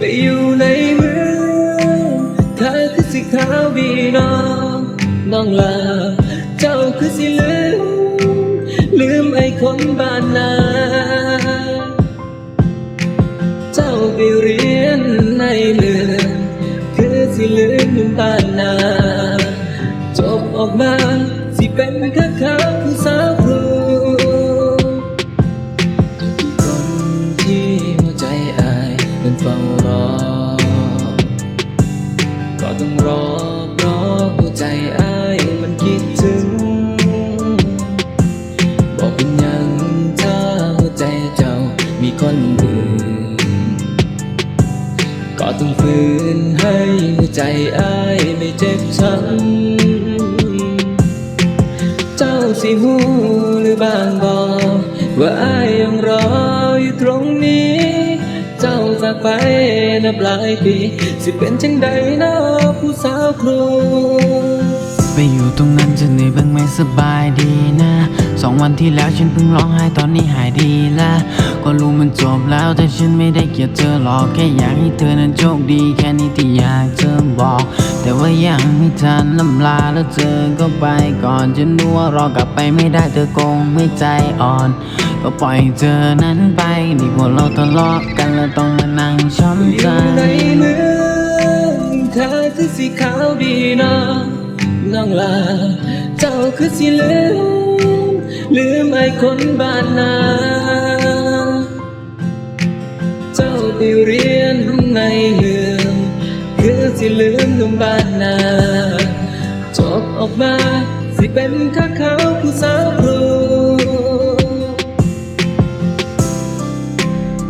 ปอยู่ในเมืองเธอคือสีขาวบีน้องน้องลา เจ้าคือสิลืม ลืมไอ้คนบ้านนา เจ้าไปเรียนในเมืองคือสิลืมหนุ่มบ้านนา จบออกมาสิเป็นข้าขาวผู้สาวายเป็นเฝ้ารอ ก็ต้องรอเพราะหัวใจอายมันคิดถึง บอกเป็นยังถ้าหัวใจเจ้ามีคนอื่น ก็ต้องฝืนให้หัวใจอายไม่เจ็บช้ำเจ้าสิหูหรือบางบอกว่าอาย จากไปนับหลายปี สิเป็นจังใดนะผู้สาวครูไปอยู่ตรงนั้นจะเหนื่อยบ้างไหมสบายดีนะ สองวันที่แล้วฉันเพิ่งร้องไห้ตอนนี้หายดีแล้วก็รู้มันจบแล้วแต่ฉันไม่ได้เกลียดเธอหรอกแค่อยากให้เธอนั้นโชคดีแค่นี้ที่อยากเธอบอก แต่ว่ายังไม่ทันลำลาแล้วเธอก็ไปก่อนฉันรู้ว่ารอกลับไปไม่ได้เธอคงไม่ใจอ่อน ก็ปล่อยเธอนั้นไปดีกว่าเราทะเลาะกันแล้วต้องมานั่งช้ำใจยู่ในเมืองเธอคือสีขาวดีน้องน้องลาเจ้าคือสิลืม ลืมไอ้คนบ้านนาเจ้าไปเรียนในเมืองคือสิลืมหนุ่มบ้านนาจบออกมาสิเป็นข้าเขาผู้สาวครู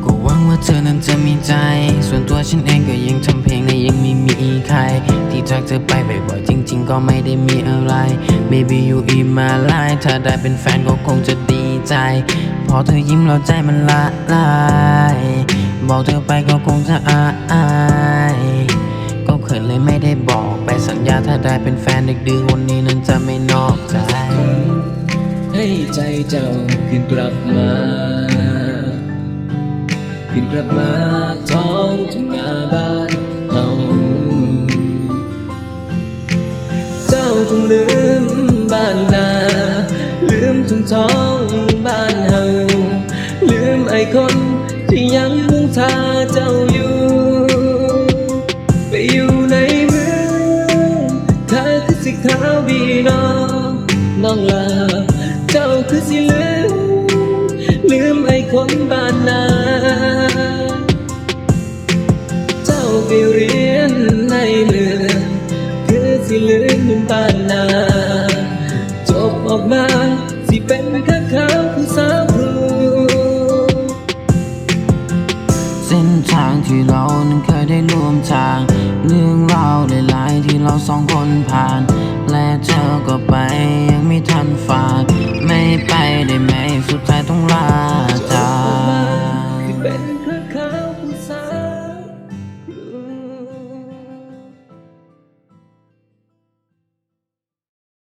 ก็หวังว่าเธอนั้นจะมีใจ ส่วนตัวฉันเองก็ยังทำเพลงและยังไม่มี ใคร ที่จากเธอไปบ่อยๆจริง ๆ ก็ไม่ได้มีอะไร Maybe you in my life ถ้าได้เป็นแฟนก็คงจะดีใจ พอเธอยิ้มแล้วใจมันละลาย บอกเธอไปก็คงจะอายก็เขินเลยไม่ได้บอกไปสัญญาถ้าได้เป็นแฟนเด็กดื้อวันนี้นั้นจะไม่นอกใจ ให้ใจเจ้าคืนกลับมาคืนกลับมาท้องทุ่งนาบ้าน งลืมบ้านนาลืมทุ่งท้องบ้านเฮาลืมไอ้คนที่ยังมุ่งทาเจ้าอยู่ ไปอยู่ในเมืองเธอคือสีขาวบีน้องน้องลาเจ้าคือสิลืมลืมไอ้คนบ้านนา มา สิเป็นข้าขาวผู้สาวครูเส้นทางที่เรานั้นเคยได้ร่วมทาง เรื่องราวหลายๆที่เราสองคนผ่าน และเธอก็ไปยังไม่ทันฝาก